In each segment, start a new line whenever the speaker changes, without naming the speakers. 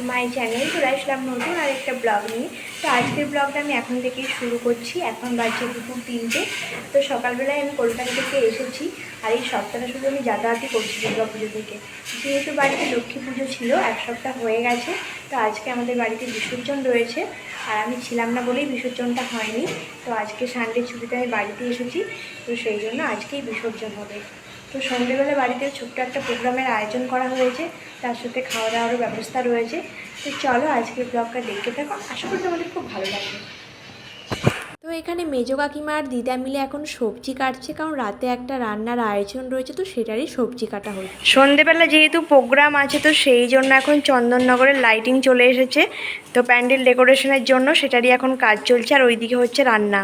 To my channel চলে আসলাম নতুন আরেকটা ব্লগ নিয়ে। তো আজকের ব্লগটা আমি এখন থেকেই শুরু করছি। এখন বাজছে দুপুর তিনটে। তো সকালবেলায় আমি কলকাতা থেকে এসেছি। আর এই সপ্তাহটা শুধু আমি যাতায়াতই করছি দুর্গা পুজো থেকে। যেহেতু বাড়িতে লক্ষ্মী পুজো ছিল, এক সপ্তাহ হয়ে গেছে। তো আজকে আমাদের বাড়িতে বিসর্জন রয়েছে। আর আমি ছিলাম না বলেই বিসর্জনটা হয়নি। তো আজকে সানডে ছুটিতে আমি বাড়িতে এসেছি। তো সেই জন্য আজকেই বিসর্জন হবে। তো সন্ধ্যেবেলা বাড়িতে ছোট্ট একটা প্রোগ্রামের আয়োজন করা হয়েছে। তার সাথে খাওয়া দাওয়ারও ব্যবস্থা রয়েছে। তো চলো আজকের ব্লগটা দেখতে থাকো। আশা করি তোমাদের খুব ভালো লাগবে। তো এখানে মেজো কাকিমা আর দিদা মিলে এখন সবজি কাটছে কারণ রাতে একটা রান্নার আয়োজন রয়েছে তো সেটারই সবজি কাটা হচ্ছে। সন্ধেবেলা যেহেতু প্রোগ্রাম আছে তো সেই জন্য এখন চন্দননগরের লাইটিং চলে এসেছে। তো প্যান্ডেল ডেকোরেশনের জন্য সেটারই এখন কাজ চলছে আর ওইদিকে হচ্ছে রান্না।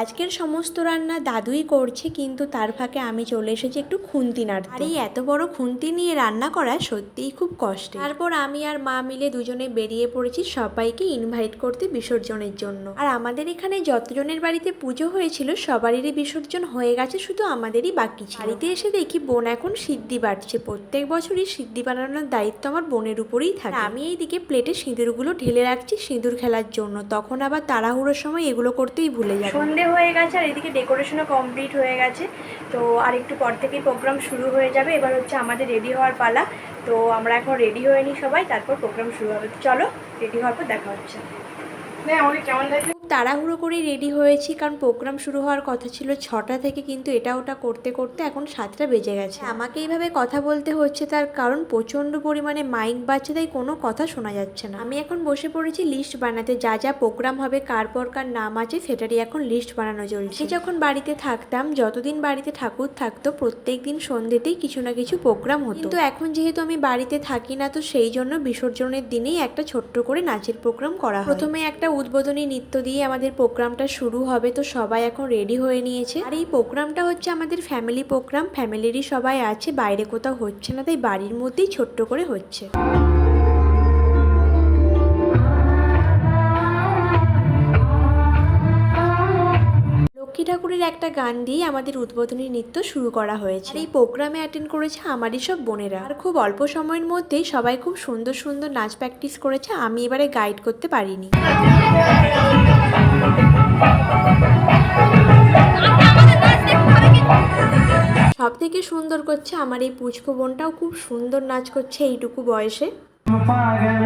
আজকের সমস্ত রান্না দাদুই করছে, কিন্তু তার ফাঁকে আমি চলে এসেছি একটু খুন্তি নাড়তে আর এই এত বড় খুন্তি নিয়ে রান্না করা সত্যিই খুব কষ্ট তারপর আমি আর মা মিলে দুজনে বেরিয়ে পড়েছি সবাইকে ইনভাইট করতে বিসর্জনের জন্য। আর আমাদের এখানে যতজনের বাড়িতে পুজো হয়েছিল সবারই বিসর্জন হয়ে গেছে, শুধু আমাদেরই বাকি ছিল। বাড়িতে এসে দেখি বোন এখন সিদ্ধি বাড়ছে। প্রত্যেক বছরই সিদ্ধি বানানোর দায়িত্ব আমার বোনের উপরেই থাকে। আমি এইদিকে প্লেটে সিঁদুরগুলো ঢেলে রাখছি সিঁদুর খেলার জন্য। তখন আবার তাড়াহুড়োর সময় এগুলো করতেই ভুলে সন্ধে হয়ে গেছে, আর এদিকে ডেকোরেশনও কমপ্লিট হয়ে গেছে। তো আর একটু পর থেকেই প্রোগ্রাম শুরু হয়ে যাবে। এবার হচ্ছে আমাদের রেডি হওয়ার পালা। তো আমরা এখন রেডি হয়ে নিই সবাই, তারপর প্রোগ্রাম শুরু হবে। চলো রেডি হওয়ার পর দেখা হচ্ছে। খুব তাড়াহুড়ো করে রেডি হয়েছি, কারণ প্রোগ্রাম শুরু হওয়ার কথা ছিল ছটা থেকে কিন্তু এটা ওটা করতে করতে এখন সাতটা বেজে গেছে। আমাকে এইভাবে কথা বলতে হচ্ছে তার কারণ প্রচণ্ড পরিমাণে মাইক বাজছে তাই কোনো কথা শোনা যাচ্ছে না। আমি এখন বসে পড়েছি লিস্ট বানাতে, যা যা প্রোগ্রাম হবে, কার পর কার নাম আছে, সেটারই এখন লিস্ট বানানো চলছে। যখন বাড়িতে থাকতাম, যতদিন বাড়িতে ঠাকুর থাকতো, প্রত্যেক দিন সন্ধ্যেতেই কিছু না কিছু প্রোগ্রাম হতো। কিন্তু এখন যেহেতু আমি বাড়িতে থাকি না, তো সেই জন্য বিসর্জনের দিনেই একটা ছোট্ট করে নাচের প্রোগ্রাম করা প্রথমে একটা উদ্বোধনী নৃত্য দিয়ে আমাদের প্রোগ্রামটা শুরু হবে, তো সবাই এখন রেডি হয়ে নিয়েছে। আর এই প্রোগ্রামটা হচ্ছে আমাদের ফ্যামিলি প্রোগ্রাম ফ্যামিলিরই সবাই আছে, বাইরে কোথাও হচ্ছে না, তাই বাড়ির মধ্যেই ছোট্ট করে হচ্ছে। লক্ষ্মী ঠাকুরের একটা গান দিয়ে আমাদের উদ্বোধনী নৃত্য শুরু করা হয়েছে। এই প্রোগ্রামে অ্যাটেন্ড করেছে আমারই সব বোনেরা। আর খুব অল্প সময়ের মধ্যেই সবাই খুব সুন্দর সুন্দর নাচ প্র্যাকটিস করেছে, আমি এবারে গাইড করতে পারিনি। সব থেকে সুন্দর করছে আমার এই পুচকো বোনটাও, খুব সুন্দর নাচ করছে এইটুকু বয়সে। পাগল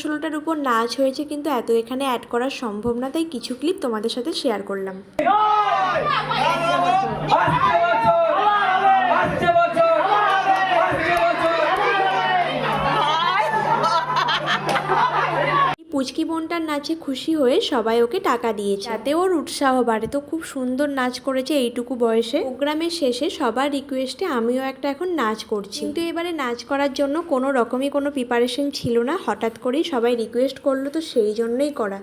ষোলোটার উপর নাচ হয়েছে কিন্তু এত এখানে অ্যাড করা সম্ভব না তাই কিছু ক্লিপ তোমাদের সাথে শেয়ার করলাম
আসছে বছর আসছে বছর
এই পুচকি বোনটার নাচে খুশি হয়ে সবাই ওকে টাকা দিয়েছে। তাতে ওর উৎসাহ বাড়ে। তো খুব সুন্দর নাচ করেছে এইটুকু বয়সে। প্রোগ্রামের শেষে সবার রিকোয়েস্টে আমিও একটা এখন নাচ করছি। কিন্তু এবারে নাচ করার জন্য কোনো রকমই কোনো প্রিপারেশন ছিল না। হঠাৎ করেই সবাই রিকোয়েস্ট করল তো সেই জন্যই করা।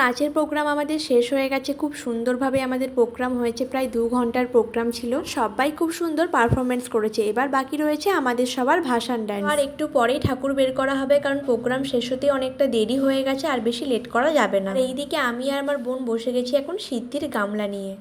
নাচের প্রোগ্রাম আমাদের শেষ হয়ে গেছে। খুব সুন্দরভাবে আমাদের প্রোগ্রাম হয়েছে। প্রায় দু ঘণ্টার প্রোগ্রাম ছিল। সবাই খুব সুন্দর পারফরমেন্স করেছে। এবার বাকি রয়েছে আমাদের সবার ভাষণ ডান্স আর একটু পরেই ঠাকুর বের করা হবে, কারণ প্রোগ্রাম শেষ হতে অনেকটা দেরি হয়ে গেছে, আর বেশি লেট করা যাবে না। এইদিকে আমি আর আমার বোন বসে গেছি এখন সিদ্ধির গামলা নিয়ে।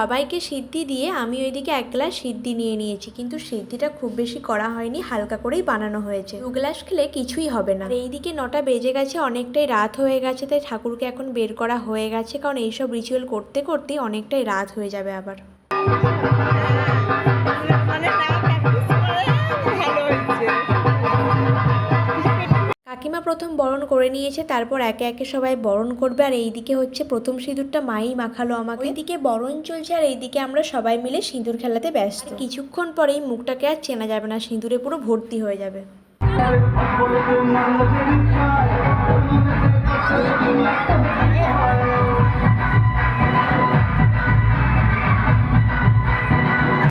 সবাইকে সিদ্ধি দিয়ে আমি ওইদিকে এক গ্লাস সিদ্ধি নিয়ে নিয়েছি, কিন্তু সিদ্ধিটা খুব বেশি করা হয়নি, হালকা করেই বানানো হয়েছে। দু গ্লাস খেলে কিছুই হবে না। এই এইদিকে নটা বেজে গেছে, অনেকটাই রাত হয়ে গেছে, তাই ঠাকুরকে এখন বের করা হয়ে গেছে, কারণ এইসব রিচুয়াল করতে করতে অনেকটাই রাত হয়ে যাবে আবার। প্রথম বরণ করে নিয়েছে, তারপর একে একে সবাই বরণ করবে, আর এইদিকে হচ্ছে প্রথম সিঁদুরটা মাই মাখালো আমাকে। এইদিকে বরণ চলছে, আর এইদিকে আমরা সবাই মিলে সিঁদুর খেলাতে ব্যস্ত। কিছুক্ষণ পরেই মুখটাকে আর চেনা যাবে না, সিঁদুরে পুরো ভর্তি হয়ে যাবে।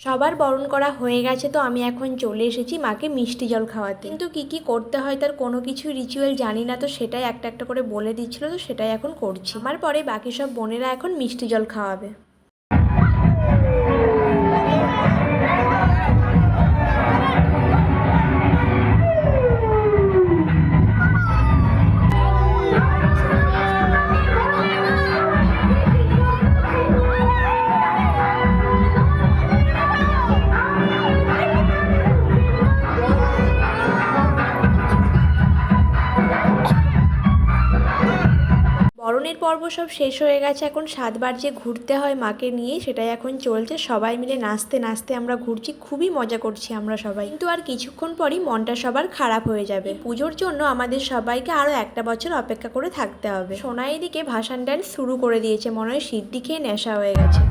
সবার বরণ করা হয়ে গেছে তো আমি এখন চলে এসেছি মাকে মিষ্টি জল খাওয়াতে। কিন্তু কি কি করতে হয় তার কোনো কিছু রিচুয়াল জানি না তো সেটাই একটা একটা করে বলে দিচ্ছিল তো সেটাই এখন করছি। আমার পরে বাকি সব বোনেরা এখন মিষ্টি জল খাওয়াবে। বরণের পর্ব সব শেষ হয়ে গেছে, এখন সাতবার যে ঘুরতে হয় মাকে নিয়ে, সেটাই এখন চলছে। সবাই মিলে নাচতে নাচতে আমরা ঘুরছি, খুবই মজা করছি আমরা সবাই। কিন্তু আর কিছুক্ষণ পরই মনটা সবার খারাপ হয়ে যাবে। পুজোর জন্য আমাদের সবাইকে আরও একটা বছর অপেক্ষা করে থাকতে হবে। সোনা এদিকে ভাসান ড্যান্স শুরু করে দিয়েছে, মনে হয় সিদ্ধি খেয়ে নেশা হয়ে গেছে।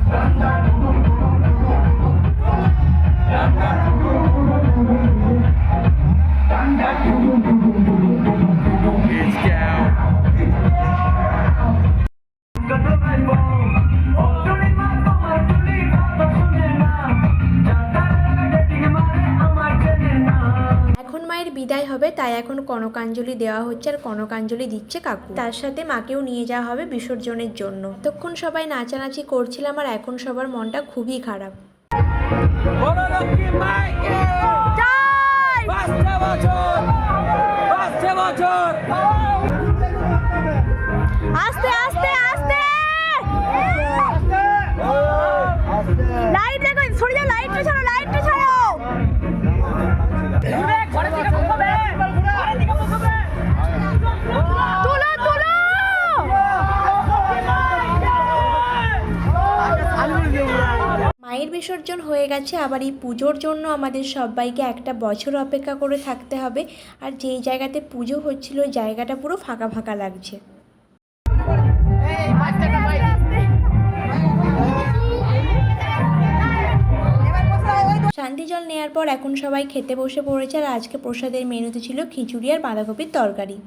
It's down.
মায়ের বিদায় হবে তাই এখন কনকাঞ্জলি দেওয়া হচ্ছে আর কনকাঞ্জলি দিচ্ছে কাকু। তার সাথে মাকেও নিয়ে যাওয়া হবে বিসর্জনের জন্য। তখন সবাই নাচানাচি করছিলাম আর এখন সবার মনটা খুবই খারাপ।
বড়লক্ষ্মী
বিসর্জন হয়ে গেছে। আবার এই পুজোর জন্য আমাদের সবাইকে একটা বছর অপেক্ষা করে থাকতে হবে। আর যেই জায়গাতে পুজো হচ্ছিল জায়গাটা পুরো ফাঁকা ফাঁকা লাগছে। শান্তি জল নেওয়ার পর এখন সবাই খেতে বসে পড়েছে। আর আজকে প্রসাদের মেনুতে ছিল খিচুড়ি আর বাঁধাকপির তরকারি।